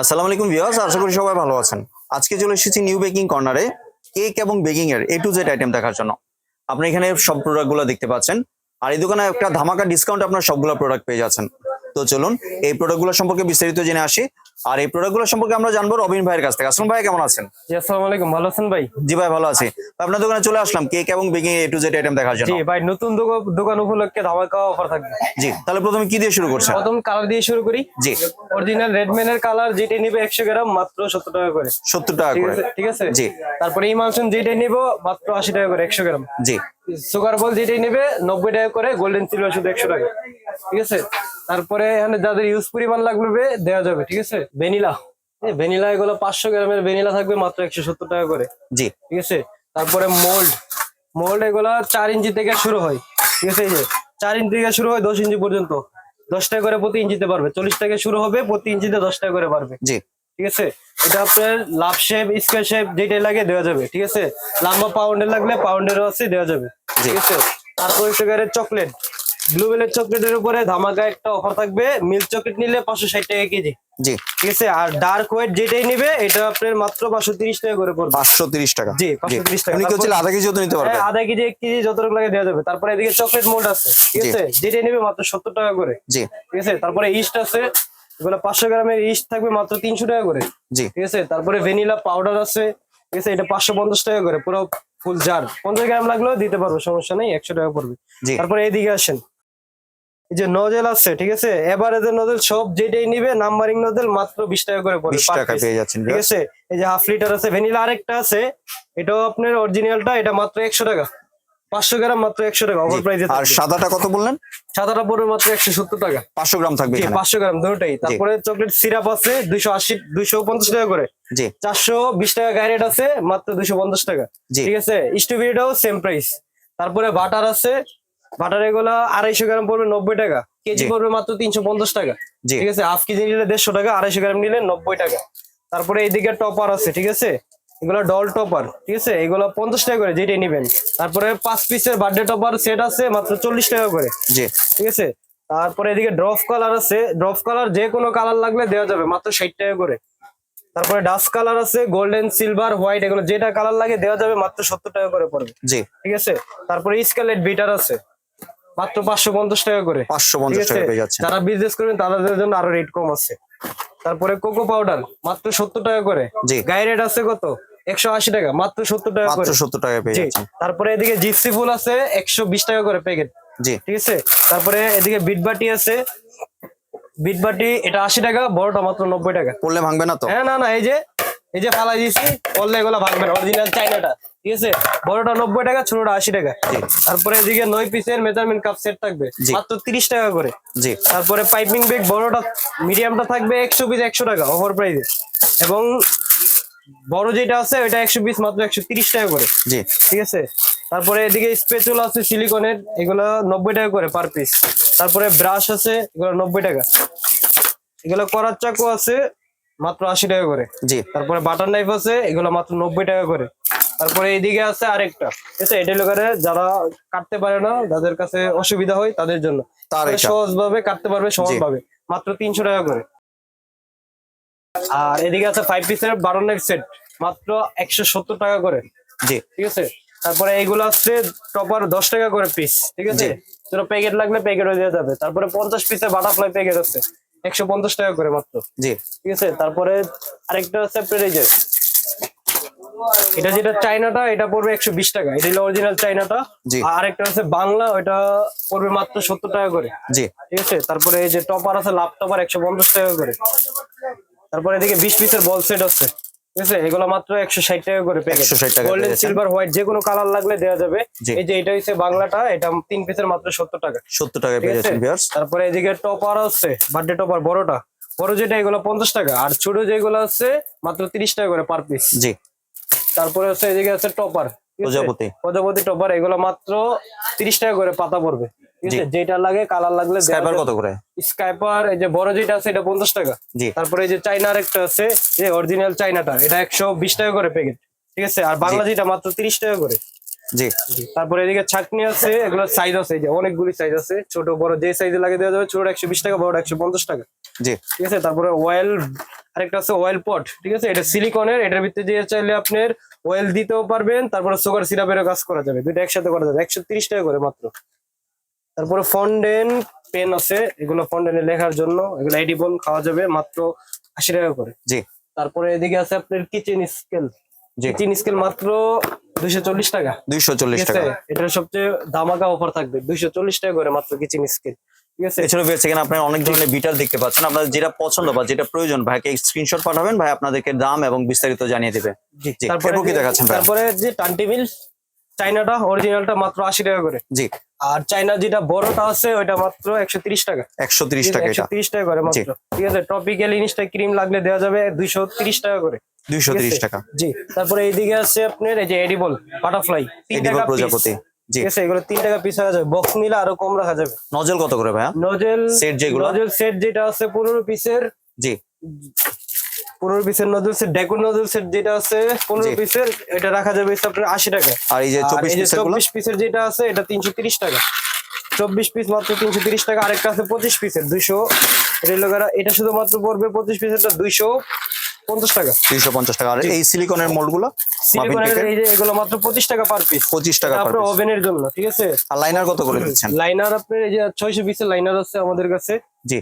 আসসালামু আলাইকুম ভিউয়ার্স, আশা করি সবাই ভালো আছেন। আজকে চলে এসেছি নিউ বেকিং কর্নারে, কেক এবং বেকিং এর এ টু জেড আইটেম দেখার জন্য। আপনি এখানে সব প্রোডাক্টগুলো দেখতে পাচ্ছেন। আর এই দোকানে একটা ধামাকা ডিসকাউন্ট আপনার সবগুলো প্রোডাক্ট পেয়ে যাচ্ছেন। তো চলুন, এই প্রোডাক্টগুলো সম্পর্কে বিস্তারিত জেনে আসি। আর এই প্রোডাক্টগুলো সম্পর্কে আমরা জানব রবিন ভাইয়ের কাছ থেকে। আসলাম ভাই কেমন আছেন? জি আসসালামু আলাইকুম। ভালো আছেন ভাই? জি ভাই ভালো আছি। আপনার দোকানে চলে আসলাম কেক এবং baking A to Z item দেখার জন্য। জি ভাই নতুন দোকা- দোকান উপলক্ষে ধামাকা অফার থাকবে। জি তাহলে প্রথমে কি দিয়ে শুরু করছেন? প্রথম কালার দিয়ে শুরু করি। জি। অরিজিনাল রেডম্যানের কালার যেটা নিবে একশো গ্রাম মাত্র সত্তর টাকা করে। সত্তর টাকা ঠিক করে। আছে? ঠিক আছে? জি। তারপরে ইমালশন যেটা নিব মাত্র আশি টাকা করে একশো গ্রাম। জি। সুগার বল যেটাই নিবে নব্বই টাকা করে গোল্ডেন সিলভার শুধু একশো টাকা। ঠিক আছে? তারপরে এখানে যাদের ইউজ পরিমাণ লাগবে দেওয়া যাবে ঠিক আছে? ভ্যানিলা। ভ্যানিলা এগুলো পাঁচশো গ্রামের ভ্যানিলা থাকবে মাত্র একশো সত্তর টাকা করে জি। ঠিক আছে? তারপরে মোল্ড মোল্ড এগুলা চার ইঞ্চি থেকে শুরু হয় ঠিক আছে? এই যে চার ইঞ্চি থেকে শুরু হয় দশ ইঞ্চি পর্যন্ত। দশ টাকা করে প্রতি ইঞ্চিতে পারবে চল্লিশ টাকা শুরু হবে প্রতি ইঞ্চিতে দশ টাকা করে পারবে জি। ঠিক আছে? এটা আপনার লাভ শেপ স্কোয়ার শেপ যেটাই লাগে দেওয়া যাবে ঠিক আছে? লম্বা পাউন্ডের লাগলে পাউন্ডেরও আছে দেওয়া যাবে। ঠিক আছে? তারপর সুগারের চকলেট ব্লুবেলের চকলেটের উপরে ধামাকা একটা অফার থাকবে। মিল্ক চকলেট নিলে পাঁচশো ষাট টাকা কেজি। জি। ঠিক আছে? আর ডার্ক হোয়াইট যেটাই নিবে এটা আপনার মাত্র পাঁচশো তিরিশ টাকা করে পড়বে। পাঁচশো তিরিশ টাকা। জি, 530 টাকা। উনি কেউ আধা কেজিও তো নিতে পারবে। হ্যাঁ, আধা কেজি এক কেজি যতটুকু লাগে দেওয়া যাবে। তারপরে এদিকে চকলেট মোল্ড আছে। ঠিক আছে? যেটা নেবে মাত্র সত্তর টাকা করে। জি। ঠিক আছে? তারপরে ইস্ট আছে। এগুলো পাঁচশো গ্রামের ইস্ট থাকবে মাত্র তিনশো টাকা করে। জি। ঠিক আছে? তারপরে ভ্যানিলা পাউডার আছে। ঠিক আছে? এটা পাঁচশো পঞ্চাশ টাকা করে। পুরো ফুল জার পঞ্চাশ গ্রাম লাগলেও দিতে পারব সমস্যা নেই। একশো টাকা পড়বে। তারপরে এদিকে আসেন। এই যে নজেল আছে ঠিক আছে? এভারেজের নজেল সব যেটাই নিবে নাম্বারিং নজেল মাত্র বিশ টাকা করে বিশ টাকা পেয়ে যাচ্ছেন ঠিক আছে? এই যে হাফ লিটার আছে ভ্যানিলা আরেকটা আছে এটাও আপনার অরিজিনালটা এটা মাত্র একশো টাকা। পাঁচশো গ্রাম মাত্র একশো টাকা ওভার প্রাইজে আর সাদাটা কত বললেন? সাদাটা পড়বে মাত্র একশো সত্তর টাকা। পাঁচশো গ্রাম থাকবে পাঁচশো গ্রাম দুটোই। তারপরে চকলেট সিরাপ আছে দুইশো আশি দুইশো পঞ্চাশ টাকা করে। জি। চারশো বিশ টাকা গাইরেট আছে মাত্র দুইশো পঞ্চাশ টাকা। ঠিক আছে? স্ট্রবেরিটাও সেম প্রাইস তারপরে বাটার আছে বাটার এগুলা আড়াইশো গ্রাম পড়বে নব্বই টাকা। কেজি পড়বে মাত্র তিনশো পঞ্চাশ টাকা। ঠিক আছে? হাফ কেজি নিলে দেড়শো টাকা আড়াইশো গ্রাম নিলে নব্বই টাকা। তারপরে এইদিকে টপার আছে ঠিক আছে? এগুলো ডল টপার ঠিক আছে? এগুলো পঞ্চাশ টাকা করে যেটাই নিবেন। তারপরে পাঁচ পিসের বার্থডে টপার সেট আছে মাত্র চল্লিশ টাকা করে। জি। ঠিক আছে? তারপরে এদিকে ড্রপ কালার আছে। ড্রপ কালার যে কোনো কালার লাগলে দেওয়া যাবে মাত্র ষাট টাকা করে। তারপরে ডাস্ট কালার আছে গোল্ডেন সিলভার হোয়াইট এগুলো যেটা কালার লাগে দেওয়া যাবে মাত্র সত্তর টাকা করে পড়বে। জি। ঠিক আছে? তারপরে স্কালেট বিটার আছে। মাত্র পাঁচশো পঞ্চাশ টাকা করে। পাঁচশো পঞ্চাশ টাকা পেয়ে যারা বিজনেস করবেন তাদের জন্য আরও রেট কম আছে। তারপরে কোকো পাউডার মাত্র সত্তর টাকা করে। গায়ে রেট আছে কত? একশো আশি টাকা মাত্র সত্তর টাকা মাত্র করে। সত্তর টাকা পেয়ে তারপরে এদিকে জিপসি ফুল আছে একশো বিশ টাকা করে প্যাকেট জি। ঠিক আছে? তারপরে এদিকে বিটবাটি আছে। বিটবাটি এটা আশি টাকা বড়টা মাত্র নব্বই টাকা। পড়লে ভাঙবে না তো? হ্যাঁ না না এই যে এই যে ফালাই দিয়েছি বললে এগুলো ভাঙবে না। অরিজিনাল চাইনাটা ঠিক আছে? বড়টা নব্বই টাকা ছোটটা আশি টাকা। জি। তারপরে এদিকে নয় পিসের মেজারমেন্ট কাপ সেট থাকবে। মাত্র তিরিশ টাকা করে। জি। তারপরে পাইপিং ব্যাগ বড়টা মিডিয়ামটা থাকবে একশো পিস একশো টাকা ওভার প্রাইসে এবং বড় যেটা আছে ওইটা একশো পিস মাত্র একশো তিরিশ টাকা করে। জি। ঠিক আছে? তারপরে এদিকে স্পেচুল আছে সিলিকনের এগুলো নব্বই টাকা করে পার পিস তারপরে ব্রাশ আছে এগুলো নব্বই টাকা। এগুলো করার চাকু আছে মাত্র আশি টাকা করে। জি। তারপরে বাটার নাইফ আছে এগুলো মাত্র নব্বই টাকা করে। তারপরে এইদিকে আছে আরেকটা। ঠিক আছে এটা লোকেরা যারা কাটতে পারে না যাদের কাছে অসুবিধা হয় তাদের জন্য। তার এটা। সহজ ভাবে কাটতে পারবে সহজ ভাবে মাত্র তিনশো টাকা করে। আর এদিকে আছে ফাইভ পিসের বারো নাইফ সেট মাত্র একশো সত্তর টাকা করে। জি। ঠিক আছে? তারপরে এইগুলো আসছে টপার দশ টাকা করে পিস ঠিক আছে। প্যাকেট লাগলে প্যাকেটও দেওয়া যাবে। তারপরে পঞ্চাশ পিসের বাটারফ্লাই প্যাকেট আছে। একশো পঞ্চাশ টাকা করে মাত্র। জি। ঠিক আছে? তারপরে আরেকটা হচ্ছে আপনার এটা যেটা চাইনাটা এটা পড়বে একশো বিশ টাকা। এটা হলো অরিজিনাল চাইনাটা আর আরেকটা হচ্ছে বাংলা ওইটা পড়বে মাত্র সত্তর টাকা করে। জি। ঠিক আছে? তারপরে এই যে টপার আছে লাভ টপার একশো পঞ্চাশ টাকা করে। তারপরে এদিকে বিশ পিসের বল সেট আছে। আছে? এগুলো মাত্র একশো ষাট টাকা করে প্যাকেট 160 টাকা গোল্ডেন সিলভার হোয়াইট যে কোনো কালার লাগলে দেওয়া যাবে। এই যে এটা বাংলাটা এটা তিন পিসের মাত্র সত্তর টাকা। সত্তর টাকা পেয়ে যাচ্ছেন ভিউয়ার্স তারপরে এদিকে টপার আছে বার্থডে টপার বড়টা। বড় যেটা এগুলো পঞ্চাশ টাকা। আর ছোট যেগুলো আছে মাত্র তিরিশ টাকা করে পার পিস জি। তারপরে হচ্ছে এদিকে আছে টপার প্রজাপতি। প্রজাপতি টপার এগুলো মাত্র তিরিশ টাকা করে পাতা পড়বে। যেটা লাগে কালার লাগলে স্কাইপার কত করে? স্কাইপার এই যে বড় যেটা আছে এটা পঞ্চাশ টাকা। জি। তারপরে এই যে চাইনার একটা আছে যে অরিজিনাল চাইনাটা এটা একশো বিশ টাকা করে প্যাকেট ঠিক আছে? আর বাংলা যেটা মাত্র তিরিশ টাকা করে। জি। তারপরে এদিকে ছাকনি আছে এগুলো সাইজ আছে যে অনেকগুলি সাইজ আছে। ছোট বড় যে সাইজে লাগে দেওয়া যাবে ছোট একশো বিশ টাকা বড় একশো পঞ্চাশ টাকা। জি। ঠিক আছে? তারপরে অয়েল আরেকটা আছে অয়েল পট ঠিক আছে? এটা সিলিকনের এটার ভিতরে দিয়ে চাইলে আপনার অয়েল দিতেও পারবেন তারপরে সুগার সিরাপেরও কাজ করা যাবে। দুইটা একসাথে করা যাবে একশো তিরিশ টাকা করে মাত্র। তারপরে ফন্ডেন পেন আছে এগুলো ফন্ডেনে লেখার জন্য। এগুলো এডিবল খাওয়া যাবে মাত্র আশি টাকা করে। জি। তারপরে এদিকে আছে আপনার কিচেন স্কেল। কিচেন স্কেল মাত্র দুইশো চল্লিশ টাকা। দুইশো চল্লিশ টাকা। এটার সবচেয়ে ধামাকা অফার থাকবে দুইশো চল্লিশ টাকা করে মাত্র কিচেন স্কেল। ঠিক আছে? এখানে আপনার অনেক ধরনের বিটার দেখতে পাচ্ছেন। আপনার যেটা পছন্দ বা যেটা প্রয়োজন ভাইকে স্ক্রিনশট পাঠাবেন ভাই আপনাদেরকে দাম এবং বিস্তারিত জানিয়ে দেবে। তারপরে কি দেখাচ্ছেন তারপরে যে টান্টি মিল চাইনাটা অরিজিনালটা মাত্র আশি টাকা করে। জি। আর চাইনা যেটা বড়টা আছে ওইটা মাত্র একশো তিরিশ টাকা। একশো তিরিশ টাকা একশো তিরিশ টাকা করে মাত্র। ঠিক আছে টপিক্যাল ইনিশটা ক্রিম লাগলে দেওয়া যাবে দুইশো তিরিশ টাকা করে। দুইশো তিরিশ টাকা। জি তারপরে এইদিকে আছে আপনার এই যে এডিবল বাটারফ্লাই এডিবল প্রজাপতি। ঠিক আছে এগুলো তিন টাকা পিস রাখা যাবে। বক্স নিলে আরও কম রাখা যাবে। নজল কত করে ভাইয়া? নজেল Set যেগুলো? নজেল সেট যেটা আছে পনেরো পিসের জি। পনেরো পিসের nozzle set decor nozzle set যেটা আছে পনেরো পিসের এটা রাখা যাবে আপনার আশি টাকা। আর এই যে চব্বিশ পিসের চব্বিশ পিসের যেটা আছে এটা তিনশো তিরিশ টাকা। চব্বিশ পিস মাত্র তিনশো তিরিশ টাকা আরেকটা আছে পঁচিশ পিসের দুইশো। রেলগারা এটা শুধুমাত্র পড়বে পঁচিশ পিসেরটা দুইশো। পঞ্চাশ টাকা। দুইশো পঞ্চাশ টাকা। আর এই সিলিকনের মোল্ডগুলো সিলিকনের এই যে এগুলো মাত্র পঁচিশ টাকা পার পিস পঁচিশ টাকা আপনার। ওভেনের জন্য ঠিক আছে? আর লাইনার কত করে দিচ্ছেন? লাইনার আপনার এই যে ছয়শো পিসের লাইনার আছে আমাদের কাছে। জি।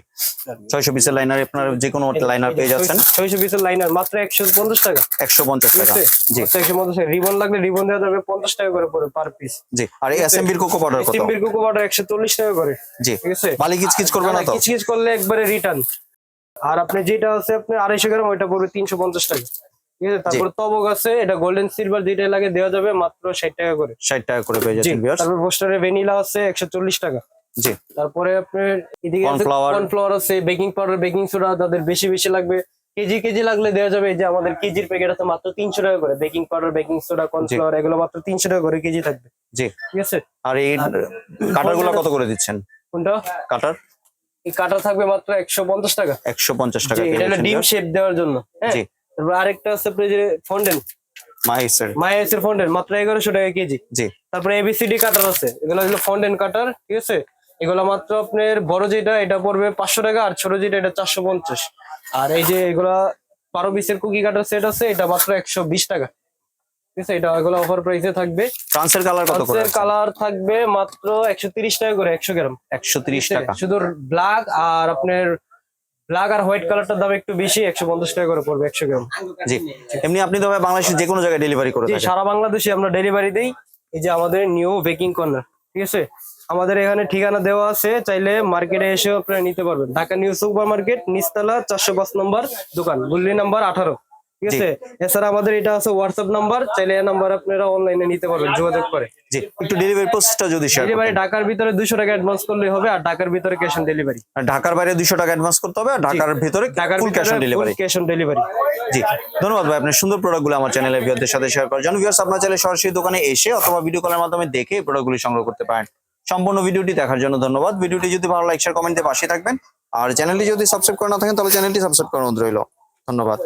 ছয়শো পিসের লাইনার আপনার যে কোনো লাইনার পেয়ে যাচ্ছেন। ছয়শো পিসের লাইনার মাত্র একশো পঞ্চাশ টাকা। একশো পঞ্চাশ টাকা। জি। একশো পঞ্চাশ টাকা। রিবন লাগলে রিবন দেওয়া যাবে পঞ্চাশ টাকা করে পড়ে পার পিস জি। আর এই এসএমবির কোকো পাউডার কত? সিম্বির কুকু পাউডার একশো চল্লিশ টাকা করে। জি। ঠিক আছে? মালিক কিচকিচ করবে না তো? করলে একবারে রিটার্ন আর আপনি যেটা আছে আপনি আড়াইশো গ্রাম ওইটা পড়বে তিনশো পঞ্চাশ টাকা। ঠিক আছে? তারপর তবক আছে এটা গোল্ডেন সিলভার যেটা লাগে দেওয়া যাবে মাত্র ষাট টাকা করে। ষাট টাকা করে পেয়ে যাচ্ছেন তারপর পোস্টারে ভ্যানিলা আছে একশো চল্লিশ টাকা। জি। তারপরে আপনার এদিকে। কর্নফ্লাওয়ার আছে বেকিং পাউডার বেকিং সোডা তাদের বেশি বেশি লাগবে। কেজি কেজি লাগলে দেওয়া যাবে যে আমাদের কেজির প্যাকেট আছে মাত্র তিনশো টাকা করে। Baking powder baking soda cornflour এগুলো মাত্র তিনশো টাকা করে কেজি থাকবে। জি। ঠিক আছে? আর এই কাটারগুলো কত করে দিচ্ছেন? কোনটা? কাটার এই কাটা থাকবে মাত্র একশো পঞ্চাশ টাকা। একশো পঞ্চাশ টাকা এটা হলো ডিম শেপ দেওয়ার জন্য হ্যাঁ? তারপর আরেকটা আছে আপনার যে ফন্ডেন মাত্র এগারোশো টাকা কেজি। জি। তারপরে এবিসিডি কাটার আছে এগুলো হলো ফন্ডেন কাটার ঠিক আছে? এগুলো মাত্র আপনার বড় যেটা এটা পড়বে পাঁচশো টাকা আর ছোট যেটা এটা চারশো পঞ্চাশ। আর এই যে এগুলা বারো পিসের কুকি কাটার সেট আছে এটা মাত্র একশো বিশ টাকা। ঠিক আছে এটা এগুলো অফার প্রাইসে থাকবে। ফ্রান্সের কালার কত করে? কালার থাকবে মাত্র টাকা করে একশো গ্রাম। একশো তিরিশ ঠিক আছে? টাকা। শুধু ব্ল্যাক আর আপনার ব্ল্যাক আর হোয়াইট কালারটার দাম একটু বেশি একশো পঞ্চাশ টাকা করে পড়বে একশো গ্রাম। জি এমনি আপনি বাংলাদেশের যে কোনো জায়গায় ডেলিভারি করে থাকেন। সারা বাংলাদেশে আমরা ডেলিভারি দেই। এই যে আমাদের নিউ বেকিং কর্নার ঠিক আছে? আমাদের এখানে ঠিকানা দেওয়া আছে চাইলে মার্কেটে এসেও আপনারা নিতে পারবেন। ঢাকা নিউ সুপার মার্কেট নিচতলা চারশো পাঁচ নম্বর দোকান গুল্লি নাম্বার আঠারো। ঠিক আছে? এছাড়া আমাদের এটা আছে হোয়াটসঅ্যাপ নাম্বার চাইলে এই নাম্বার আপনারা অনলাইনে নিতে পারবেন যোগাযোগ করে। জি একটু ডেলিভারি প্রসেসটা যদি শেয়ার ডেলিভারি ঢাকার ভিতরে দুশো টাকা অ্যাডভান্স করলে হবে আর ঢাকার ভিতরে ক্যাশ অন ডেলিভারি আর ঢাকার বাইরে দুইশো টাকা অ্যাডভান্স করতে হবে আর ঢাকার ভিতরে full cash on delivery cash on delivery জি ধন্যবাদ ভাই আপনার সুন্দর প্রোডাক্টগুলো আমার চ্যানেলে ভিউয়ারদের সাথে শেয়ার করার জন্য। ভিউয়ার্স আপনার চাইলে সরাসরি দোকানে এসে অথবা ভিডিও কলের মাধ্যমে দেখে এই প্রোডাক্টগুলি সংগ্রহ করতে পারেন। সম্পূর্ণ ভিডিওটি দেখার জন্য ধন্যবাদ। ভিডিওটি যদি ভালো লাইক শেয়ার কমেন্টে পাশে থাকবেন। আর চ্যানেলটি যদি সাবস্ক্রাইব করে না থাকেন তাহলে চ্যানেলটি সাবস্ক্রাইব অনুরোধ রইল। ধন্যবাদ।